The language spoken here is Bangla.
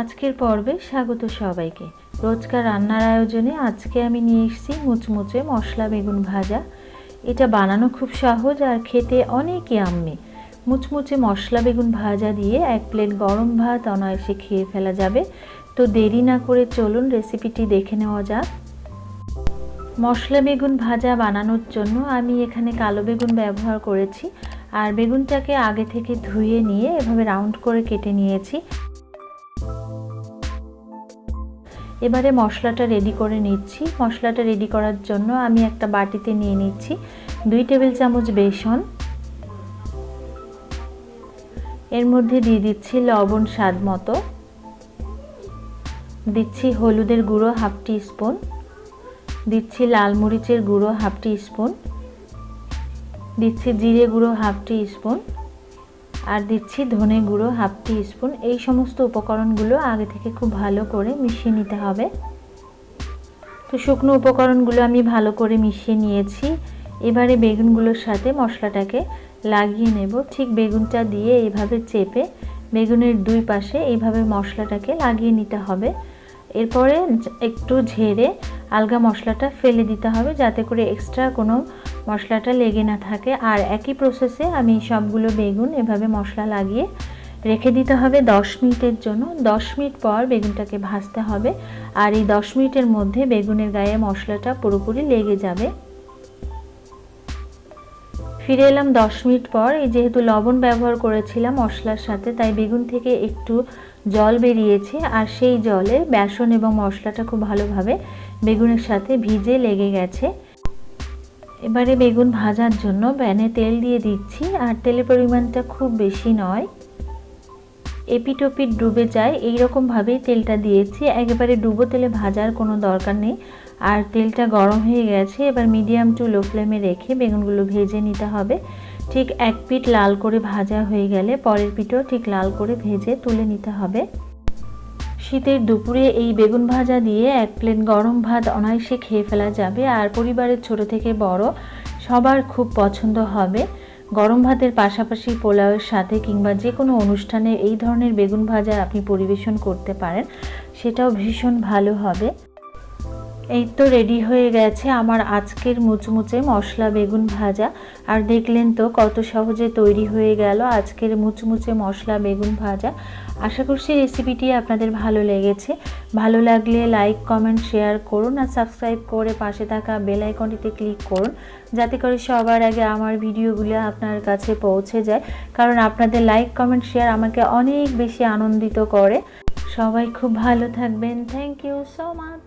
আজকের পর্বে স্বাগত সবাইকে। রোজকার রান্নার আয়োজনে আজকে আমি নিয়ে এসেছি মুচমুচে মশলা বেগুন ভাজা। এটা বানানো খুব সহজ আর খেতে অনেক আম্মি। মুচমুচে মশলা বেগুন ভাজা দিয়ে এক প্লেট গরম ভাত অনায়াসে খেয়ে ফেলা যাবে। তো দেরি না করে চলুন রেসিপিটি দেখে নেওয়া যাক। মশলা বেগুন ভাজা বানানোর জন্য আমি এখানে কালো বেগুন ব্যবহার করেছি। আর বেগুনটাকে আগে থেকে ধুয়ে নিয়ে এভাবে রাউন্ড করে কেটে নিয়েছি। এবারে মশলাটা রেডি করে নিচ্ছি। মশলাটা রেডি করার জন্য আমি একটা বাটিতে নিয়ে নিচ্ছি দুই টেবিল চামচ বেসন। এর মধ্যে দিয়ে দিচ্ছি লবণ স্বাদ মতো। দিচ্ছি হলুদের গুঁড়ো হাফ টি স্পুন দিচ্ছি লাল মরিচের গুঁড়ো হাফ টি স্পুন দিচ্ছি জিরে গুঁড়ো হাফ টি স্পুন আর দিচ্ছি ধনে গুঁড়ো হাফ টি স্পুন এই সমস্ত উপকরণগুলো আগে থেকে খুব ভালো করে মিশিয়ে নিতে হবে। তো শুকনো উপকরণগুলো আমি ভালো করে মিশিয়ে নিয়েছি। এবারে বেগুনগুলোর সাথে মশলাটাকে লাগিয়ে নেব। ঠিক বেগুনটা দিয়ে এইভাবে চেপে বেগুনের দুই পাশে এইভাবে মশলাটাকে লাগিয়ে নিতে হবে। এরপরে একটু ঝেড়ে আলগা মশলাটা ফেলে দিতে হবে যাতে করে এক্সট্রা কোনো মশলাটা লেগে না থাকে। আর একই প্রসেসে আমি সবগুলো বেগুন এভাবে মশলা লাগিয়ে রেখে দিতে হবে দশ মিনিটের জন্য। দশ মিনিট পর বেগুনটাকে ভাজতে হবে। আর এই দশ মিনিটের মধ্যে বেগুনের গায়ে মশলাটা পুরোপুরি লেগে যাবে। ফিরে এলাম দশ মিনিট পর। এই যেহেতু লবণ ব্যবহার করেছিলাম মশলার সাথে, তাই বেগুন থেকে একটু জল বেরিয়েছে। আর সেই জলে বেসন এবং মশলাটা খুব ভালোভাবে বেগুনের সাথে ভিজে লেগে গেছে। এবারে বেগুন ভাজার জন্য প্যানে তেল দিয়ে দিচ্ছি, আর তেলের পরিমাণটা খুব বেশি নয়। এপিটোপিট ডুবে যায়, এইরকমভাবেই তেলটা দিয়েছি। একেবারে ডুবো তেলে ভাজার কোনো দরকার নেই। আর তেলটা গরম হয়ে গেছে, এবার মিডিয়াম টু লো ফ্লেমে রেখে বেগুনগুলো ভেজে নিতে হবে। ঠিক এক পিঠ লাল করে ভাজা হয়ে গেলে পরের পিঠও ঠিক লাল করে ভেজে তুলে নিতে হবে। শীতের দুপুরে এই বেগুন ভাজা দিয়ে এক প্লেট গরম ভাত অনায়াসে খেয়ে ফেলা যাবে। আর পরিবারের ছোট থেকে বড় সবার খুব পছন্দ হবে। গরম ভাতের পাশাপাশি পোলাওয়ের সাথে কিংবা যে কোনো অনুষ্ঠানে এই ধরনের বেগুন ভাজা আপনি পরিবেশন করতে পারেন। সেটাও ভীষণ ভালো হবে। এই তো রেডি হয়ে গেছে আমার আজকের মুচমুচে মশলা বেগুন ভাজা। আর দেখলেন তো কত সহজে তৈরি হয়ে গেল আজকের মুচমুচে মশলা বেগুন ভাজা। আশা করছি রেসিপিটি আপনাদের ভালো লেগেছে। ভালো লাগলে লাইক কমেন্ট শেয়ার করুন আর সাবস্ক্রাইব করে পাশে থাকা বেল আইকনটিতে ক্লিক করুন। যাতে করে সবার আগে আমার ভিডিওগুলো আপনার কাছে পৌঁছে যায়। কারণ আপনাদের লাইক কমেন্ট শেয়ার আমাকে অনেক বেশি আনন্দিত করে। সবাই খুব ভালো থাকবেন। Thank you so much